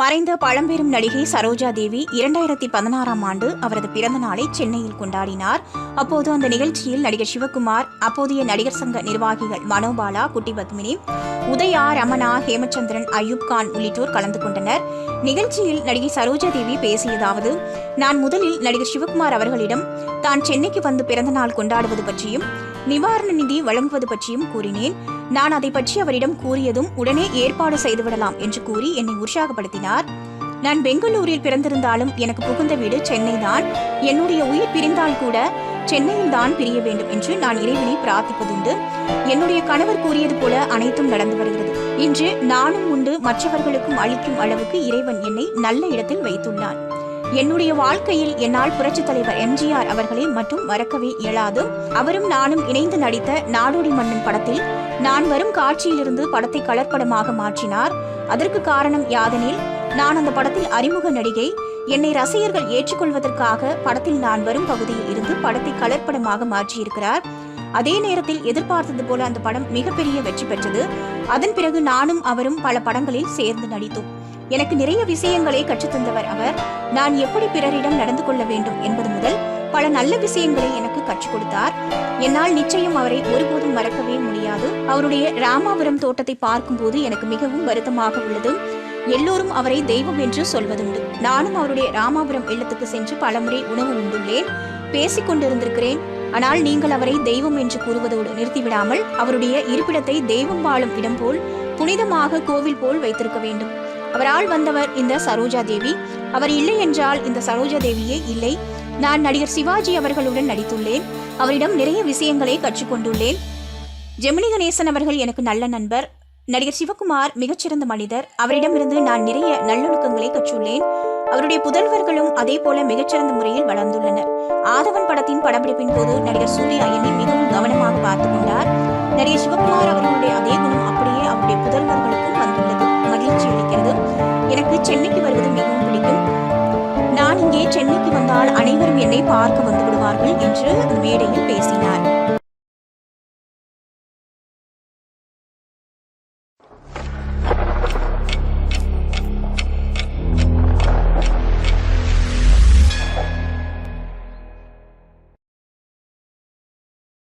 மறைந்த பழம்பெரும் நடிகை சரோஜா தேவி இரண்டாயிரத்தி பதினாறாம் ஆண்டு அவரது பிறந்த நாளை சென்னையில் கொண்டாடினார். அப்போது அந்த நிகழ்ச்சியில் நடிகர் சிவகுமார் அப்போதைய நடிகர் சங்க நிர்வாகிகள் மனோபாலா குட்டி பத்மினி உதயா ரமணா ஹேமச்சந்திரன் அயூப் கான் உள்ளிட்டோர் கலந்து கொண்டனர். நிகழ்ச்சியில் நடிகை சரோஜா தேவி பேசியதாவது நான் முதலில் நடிகர் சிவகுமார் அவர்களிடம் தான் சென்னைக்கு வந்து பிறந்த நாள் கொண்டாடுவது பற்றியும் நிவாரண நிதி வழங்குவது பற்றியும் கூறினேன். நான் அதை பற்றி அவரிடம் கூறியதும் உடனே ஏற்பாடு செய்துவிடலாம் என்று கூறி என்னை உற்சாகப்படுத்தினார். நான் பெங்களூரில் பிறந்திருந்தாலும் எனக்கு புகுந்த வீடு சென்னை தான் என்னுடைய உயிர் பிரிந்தால் கூட சென்னையில் தான் பிரிய வேண்டும் என்று நான் இறைவனை பிரார்த்திப்பதுண்டு. என்னுடைய கணவர் கூறியது போல அனைத்தும் நடந்து வருகிறது. இன்று நானும் உண்டு மற்றவர்களுக்கும் அளிக்கும் அளவுக்கு இறைவன் என்னை நல்ல இடத்தில் வைத்துள்ளான் என்னுடைய வாழ்க்கையில் என்னால் புரட்சித் தலைவர் எம்ஜிஆர் அவர்களை மட்டும் மறக்கவே இயலாது. அவரும் நானும் இணைந்து நடித்த நாடோடி மன்னன் படத்தில் நான் வரும் காட்சியிலிருந்து படத்தை கலர்படமாக மாற்றினார். அதற்கு காரணம் யாதெனில் நான் அந்த படத்தில் அறிமுக நடிகை என்னை ரசிகர்கள் ஏற்றுக்கொள்வதற்காக படத்தில் நான் வரும் பகுதியில் இருந்து படத்தை கலர்படமாக மாற்றியிருக்கிறார். அதே நேரத்தில் எதிர்பார்த்தது போல அந்த படம் மிகப்பெரிய வெற்றி பெற்றது. அதன் பிறகு நானும் அவரும் பல படங்களில் சேர்ந்து நடித்தோம். எனக்கு நிறைய விஷயங்களை கற்றுத்தந்தவர் அவர். நான் எப்படி பிறரிடம் நடந்து கொள்ள வேண்டும் என்பது முதல் பல நல்ல விஷயங்களை எனக்கு கற்றுக் கொடுத்தார். என்னால் நிச்சயம் அவரை ஒருபோதும் மறக்கவே முடியாது. அவருடைய ராமாபுரம் தோட்டத்தை பார்க்கும்போது எனக்கு மிகவும் வருத்தமாக உள்ளது. எல்லோரும் அவரை தெய்வம் என்று சொல்வதுண்டு. நானும் அவருடைய ராமாபுரம் இல்லத்துக்கு சென்று பலமுறை உணவு உண்டுள்ளேன். பேசிக் கொண்டிருந்திருக்கிறேன். ஆனால் நீங்கள் அவரை தெய்வம் என்று கூறுவதோடு நிறுத்திவிடாமல் அவருடைய இருப்பிடத்தை தெய்வம் வாழும் இடம் போல் புனிதமாக கோவில் போல் வைத்திருக்க வேண்டும். அவரால் வந்தவர் இந்த சரோஜா தேவி. அவர் இல்லை என்றால் இந்த சரோஜா தேவியே இல்லை. நான் நடிகர் சிவாஜி அவர்களுடன் நடித்துள்ளேன். அவரிடம் நிறைய விஷயங்களை கற்றுக்கொண்டுள்ளேன். ஜெமினி கணேசன் அவர்கள் எனக்கு நல்ல நண்பர். நடிகர் சிவகுமார் மிகச்சிறந்த மனிதர். அவரிடமிருந்து நான் நிறைய நல்லொழுக்கங்களை கற்றுள்ளேன். அவருடைய புதல்வர்களும் அதே போல மிகச்சிறந்த முறையில் வளர்ந்துள்ளனர். ஆதவன் படத்தின் படப்பிடிப்பின் போது நடிகர் சூரிய ஐயனை மிகவும் கவனமாக பார்த்துக் கொண்டார். நடிகர் சிவகுமார் அவர்களுடைய அதே குணம் அப்படியே அவருடைய புதல்வர்களுக்கும் வந்துள்ளது. மகிழ்ச்சி அளிக்கிறது. எனக்கு சென்னைக்கு வருவது மிகவும் பிடிக்கும். நான் இங்கே சென்னைக்கு வந்தால் அனைவரும் என்னை பார்க்க வந்து விடுவார்கள் என்று மேடையில் பேசினார்.